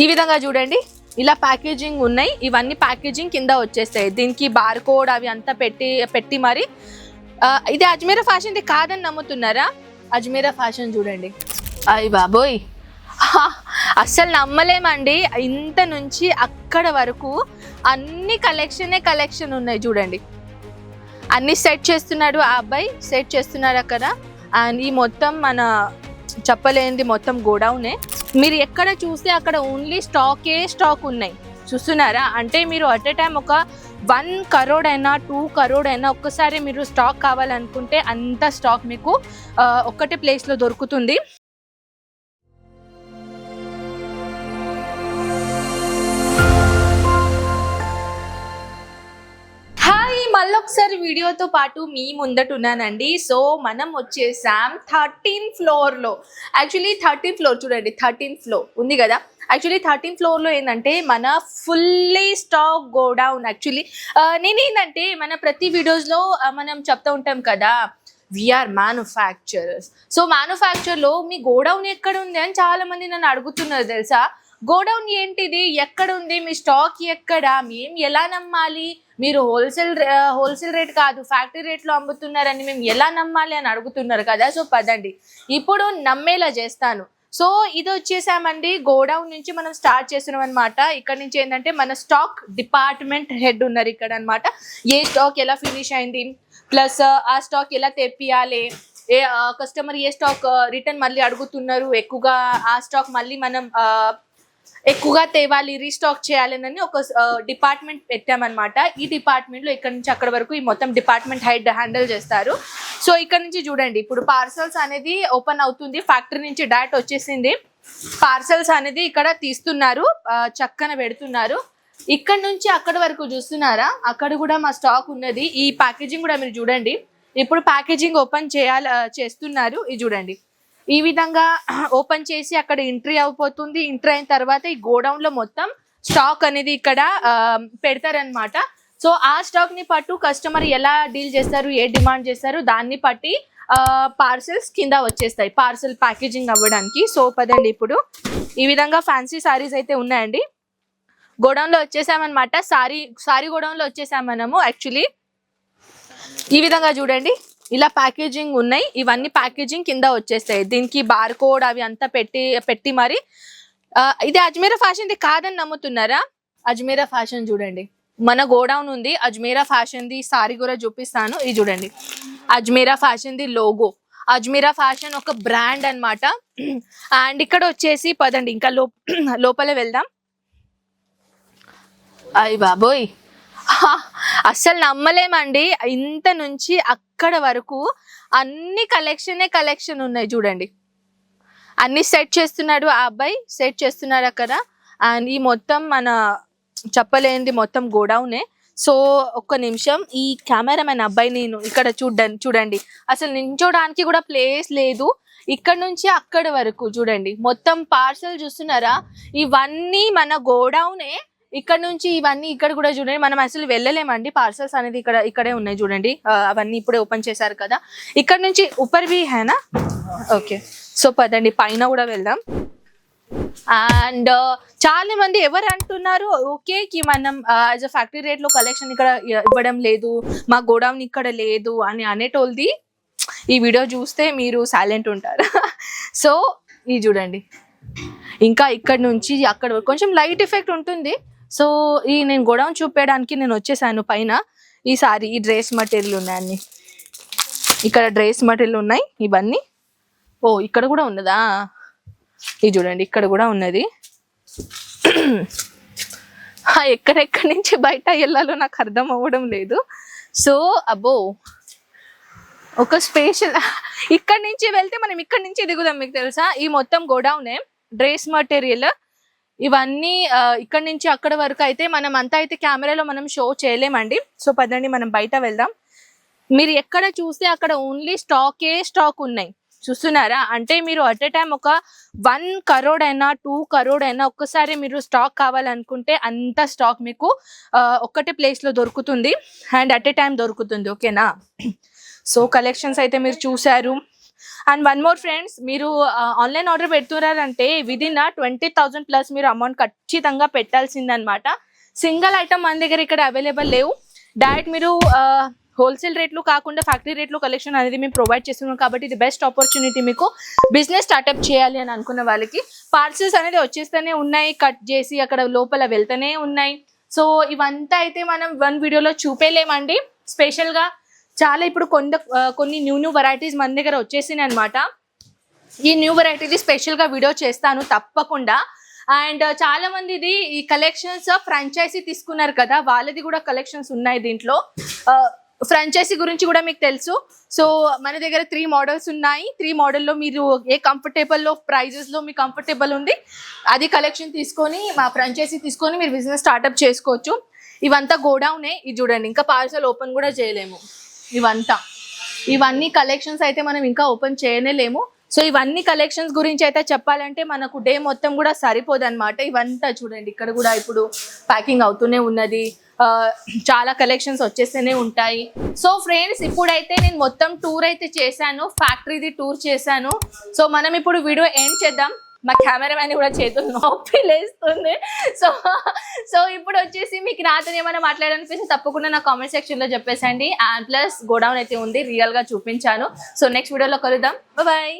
ఈ విధంగా చూడండి. ఇలా ప్యాకేజింగ్ ఉన్నాయి. ఇవన్నీ ప్యాకేజింగ్ కింద వచ్చేస్తాయి. దీనికి బార్ కోడ్ అవి అంతా పెట్టి పెట్టి మరి ఇది అజ్మీరా ఫ్యాషన్ ఇది కాదని నమ్ముతున్నారా? అజ్మీరా ఫ్యాషన్ చూడండి. అయ్యి బాబోయ్. అస్సలు నమ్మలేమండి. ఇంత నుంచి అక్కడ వరకు అన్ని కలెక్షనే కలెక్షన్ ఉన్నాయి చూడండి. అన్ని సెట్ చేస్తున్నాడు ఆ అబ్బాయి. సెట్ చేస్తున్నాడు అక్కడ. అండ్ ఈ మొత్తం మన చెప్పలేనిది మొత్తం గోడౌనే మీరు ఎక్కడ చూస్తే అక్కడ ఓన్లీ స్టాకే స్టాక్ ఉన్నాయి. చూస్తున్నారా? అంటే మీరు అట్ ఎ టైం ఒక వన్ కరోడ్ అయినా టూ కరోడ్ అయినా ఒక్కసారి మీరు స్టాక్ కావాలనుకుంటే అంత స్టాక్ మీకు ఒక్కటే ప్లేస్లో దొరుకుతుంది. మళ్ళొకసారి వీడియోతో పాటు మీ ముందట ఉన్నానండి సో మనం వచ్చేసాం థర్టీన్ ఫ్లోర్లో. యాక్చువల్లీ థర్టీన్ ఫ్లోర్ చూడండి థర్టీన్ ఫ్లోర్ ఉంది కదా? యాక్చువల్లీ థర్టీన్ ఫ్లోర్లో ఏంటంటే మన ఫుల్లీ స్టాక్ గోడౌన్ యాక్చువల్లీ. నేను ఏంటంటే మన ప్రతి వీడియోస్లో మనం చెప్తూ ఉంటాం కదా విఆర్ మ్యానుఫ్యాక్చరర్స్ సో మ్యానుఫ్యాక్చర్లో మీ గోడౌన్ ఎక్కడ ఉంది అని చాలా మంది నన్ను అడుగుతున్నారు తెలుసా? గోడౌన్ ఏంటిది? ఎక్కడ ఉంది మీ స్టాక్ ఎక్కడ? మేము ఎలా నమ్మాలి? మీరు హోల్సేల్ హోల్సేల్ రేట్ కాదు ఫ్యాక్టరీ రేట్లో అమ్ముతున్నారని మేము ఎలా నమ్మాలి అని అడుగుతున్నారు కదా? సో పదండి. ఇప్పుడు నమ్మేలా చేస్తాను. సో ఇది వచ్చేసామండి. గోడౌన్ నుంచి మనం స్టార్ట్ చేస్తున్నాం అనమాట ఇక్కడ నుంచి ఏంటంటే మన స్టాక్ డిపార్ట్మెంట్ హెడ్ ఉన్నారు ఇక్కడ అన్నమాట. ఏ స్టాక్ ఎలా ఫినిష్ అయింది? ప్లస్ ఆ స్టాక్ ఎలా తెప్పియాలి? ఏ కస్టమర్ ఏ స్టాక్ రిటర్న్ మళ్ళీ అడుగుతున్నారు? ఎక్కువగా ఆ స్టాక్ మళ్ళీ మనం ఎక్కువగా తేవాలి రీస్టాక్ చేయాలని ఒక డిపార్ట్మెంట్ పెట్టామన్నమాట. ఈ డిపార్ట్మెంట్లో ఇక్కడ నుంచి అక్కడ వరకు ఈ మొత్తం డిపార్ట్మెంట్ హైడ్ హ్యాండిల్ చేస్తారు. సో ఇక్కడ నుంచి చూడండి ఇప్పుడు పార్సల్స్ అనేది ఓపెన్ అవుతుంది. ఫ్యాక్టరీ నుంచి డైరెక్ట్ వచ్చేసింది. పార్సల్స్ అనేది ఇక్కడ తీస్తున్నారు చక్కన పెడుతున్నారు. ఇక్కడ నుంచి అక్కడ వరకు చూస్తున్నారా? అక్కడ కూడా మా స్టాక్ ఉన్నది. ఈ ప్యాకేజింగ్ కూడా మీరు చూడండి. ఇప్పుడు ప్యాకేజింగ్ ఓపెన్ చేయాల చేస్తున్నారు. ఇది చూడండి. ఈ విధంగా ఓపెన్ చేసి అక్కడ ఎంట్రీ అయిపోతుంది. ఎంట్రీ అయిన తర్వాత ఈ గోడౌన్లో మొత్తం స్టాక్ అనేది ఇక్కడ పెడతారనమాట పెడతారన్నమాట. సో ఆ స్టాక్ని పట్టు కస్టమర్ ఎలా డీల్ చేస్తారు ఏ డిమాండ్ చేస్తారు దాన్ని బట్టి పార్సెల్స్ కింద వచ్చేస్తాయి. పార్సెల్ ప్యాకేజింగ్ అవ్వడానికి. సో పదండి ఇప్పుడు. ఈ విధంగా ఫ్యాన్సీ సారీస్ అయితే ఉన్నాయండి. గోడౌన్లో వచ్చేసామన్నమాట. సారీ సారీ గోడౌన్లో వచ్చేసాం మనము యాక్చువల్లీ. ఈ విధంగా చూడండి. ఇలా ప్యాకేజింగ్ ఉన్నాయి. ఇవన్నీ ప్యాకేజింగ్ కింద వచ్చేస్తాయి. దీనికి బార్ కోడ్ అవి అంతా పెట్టి పెట్టి మరి ఇది అజ్మీరా ఫ్యాషన్ది కాదని నమ్ముతున్నారా? అజ్మీరా ఫ్యాషన్ చూడండి. మన గోడౌన్ ఉంది. అజ్మీరా ఫ్యాషన్ ది సారీ కూడా చూపిస్తాను. ఇది చూడండి. Ajmera fashion the logo Ajmera fashion ఒక బ్రాండ్ అన్నమాట. అండ్ ఇక్కడ వచ్చేసి పదండి ఇంకా లో లోపల వెళ్దాం. అయ్ బాబోయ్. అస్సలు నమ్మలేమండి. ఇంత నుంచి అక్కడ వరకు అన్ని కలెక్షనే కలెక్షన్ ఉన్నాయి చూడండి. అన్ని సెట్ చేస్తున్నాడు ఆ అబ్బాయి సెట్ చేస్తున్నాడు అక్కడ. అండ్ ఈ మొత్తం మన చెప్పలేనిది మొత్తం గోడౌనే. సో ఒక్క నిమిషం ఈ కెమెరామెన్ అబ్బాయి నేను ఇక్కడ చూడ్డం చూడండి. అసలు నించోడానికి కూడా ప్లేస్ లేదు. ఇక్కడ నుంచి అక్కడ వరకు చూడండి. మొత్తం పార్సల్ చూస్తున్నారా? ఇవన్నీ మన గోడౌనే ఇక్కడ నుంచి ఇవన్నీ ఇక్కడ కూడా చూడండి. మనం అసలు వెళ్ళలేమండి. పార్సల్స్ అనేది ఇక్కడ ఇక్కడే ఉన్నాయి చూడండి. అవన్నీ ఇప్పుడే ఓపెన్ చేశారు కదా. ఇక్కడ నుంచి ఉపర్ బి హేనా ఓకే సో పదండి. పైన కూడా వెళ్దాం. అండ్ uh, చాలా మంది ఎవరు అంటున్నారు ఓకే కి మనం యాజ్ అ ఫ్యాక్టరీ రేట్లో కలెక్షన్ ఇక్కడ ఇవ్వడం లేదు. మా గోడౌన్ ఇక్కడ లేదు అని అనేటోళ్ళది ఈ వీడియో చూస్తే మీరు సైలెంట్ ఉంటారు. సో ఇది చూడండి. ఇంకా ఇక్కడ నుంచి అక్కడ వరకు కొంచెం లైట్ ఎఫెక్ట్ ఉంటుంది. సో ఈ నేను గోడౌన్ చూపేయడానికి నేను వచ్చేసాను పైన. ఈసారి ఈ డ్రెస్ మటీరియల్ ఉన్నాయి అన్ని. ఇక్కడ డ్రెస్ మటీరియల్ ఉన్నాయి ఇవన్నీ. ఓ ఇక్కడ కూడా ఉన్నదా? ఇది చూడండి ఇక్కడ కూడా ఉన్నది. ఎక్కడెక్కడి నుంచి బయట వెళ్ళాలో నాకు అర్థం అవ్వడం లేదు. సో అబ్బో. ఒక స్పెషల్ ఇక్కడ నుంచి వెళ్తే మనం ఇక్కడ నుంచి దిగుదాం మీకు తెలుసా? ఈ మొత్తం గోడౌనే డ్రెస్ మటీరియల్ ఇవన్నీ ఇక్కడ నుంచి అక్కడ వరకు అయితే మనం అంతా అయితే కెమెరాలో మనం షో చేయలేమండి. సో పదండి మనం బయట వెళ్దాం. మీరు ఎక్కడ చూస్తే అక్కడ ఓన్లీ స్టాకే స్టాక్ ఉన్నాయి. చూస్తున్నారా? అంటే మీరు అట్ ఎ టైం ఒక వన్ కరోడ్ అయినా టూ కరోడ్ అయినా ఒక్కసారి మీరు స్టాక్ కావాలనుకుంటే అంత స్టాక్ మీకు ఒక్కటే ప్లేస్లో దొరుకుతుంది. అండ్ అట్ ఎ టైం దొరుకుతుంది ఓకేనా? సో కలెక్షన్స్ అయితే మీరు చూశారు. అండ్ వన్ మోర్ ఫ్రెండ్స్ మీరు ఆన్లైన్ ఆర్డర్ పెడుతున్నారంటే విదిన్ ట్వంటీ థౌజండ్ ప్లస్ మీరు అమౌంట్ ఖచ్చితంగా పెట్టాల్సిందనమాట సింగిల్ ఐటమ్ మన దగ్గర ఇక్కడ అవైలబుల్ లేవు. డైరెక్ట్ మీరు హోల్సేల్ రేట్లు కాకుండా ఫ్యాక్టరీ రేట్లు కలెక్షన్ అనేది మేము ప్రొవైడ్ చేస్తున్నాం కాబట్టి ఇది బెస్ట్ ఆపర్చునిటీ మీకు బిజినెస్ స్టార్ట్అప్ చేయాలి అని అనుకున్న వాళ్ళకి. పార్సల్స్ అనేది వచ్చేస్తూనే ఉన్నాయి కట్ చేసి అక్కడ లోపల వెళ్తూనే ఉన్నాయి. సో ఇవంతా అయితే మనం వన్ వీడియోలో చూపేలేమండి. స్పెషల్గా చాలా ఇప్పుడు కొంత కొన్ని న్యూ న్యూ వెరైటీస్ మన దగ్గర వచ్చేసినాయి అనమాట ఈ న్యూ వెరైటీది స్పెషల్గా వీడియో చేస్తాను తప్పకుండా. అండ్ చాలా మంది ఇది ఈ కలెక్షన్స్ ఫ్రాంచైజీ తీసుకున్నారు కదా వాళ్ళది కూడా కలెక్షన్స్ ఉన్నాయి దీంట్లో. ఫ్రాంచైజీ గురించి కూడా మీకు తెలుసు. సో మన దగ్గర త్రీ మోడల్స్ ఉన్నాయి. త్రీ మోడల్లో మీరు ఏ కంఫర్టబుల్లో ప్రైజెస్లో మీకు కంఫర్టబుల్ ఉంది అది కలెక్షన్ తీసుకొని మా ఫ్రాంచైజీ తీసుకొని మీరు బిజినెస్ స్టార్ట్అప్ చేసుకోవచ్చు. ఇవంతా గోడౌనే ఇది చూడండి ఇంకా పార్సల్ ఓపెన్ కూడా చేయలేము. ఇవంతా. ఇవన్నీ కలెక్షన్స్ అయితే మనం ఇంకా ఓపెన్ చేయనేలేము. సో ఇవన్నీ కలెక్షన్స్ గురించి అయితే చెప్పాలంటే మనకు డే మొత్తం కూడా సరిపోదు అనమాట ఇవంతా చూడండి ఇక్కడ కూడా ఇప్పుడు ప్యాకింగ్ అవుతూనే ఉన్నది. చాలా కలెక్షన్స్ వచ్చేస్తూనే ఉంటాయి. సో ఫ్రెండ్స్ ఇప్పుడైతే నేను మొత్తం టూర్ అయితే చేశాను. ఫ్యాక్టరీది టూర్ చేశాను. సో మనం ఇప్పుడు వీడియో ఏం చేద్దాం. మా కెమెరామ్యాన్ కూడా చేతులు నొప్పి లేస్తుంది. సో సో ఇప్పుడు వచ్చేసి మీకు నాతో ఏమైనా మాట్లాడాలనిపిస్తే తప్పకుండా నా కామెంట్ సెక్షన్లో చెప్పేసండి. అండ్ ప్లస్ గోడౌన్ అయితే ఉంది రియల్గా చూపించాను. సో నెక్స్ట్ వీడియోలో కలుద్దాం. బాయ్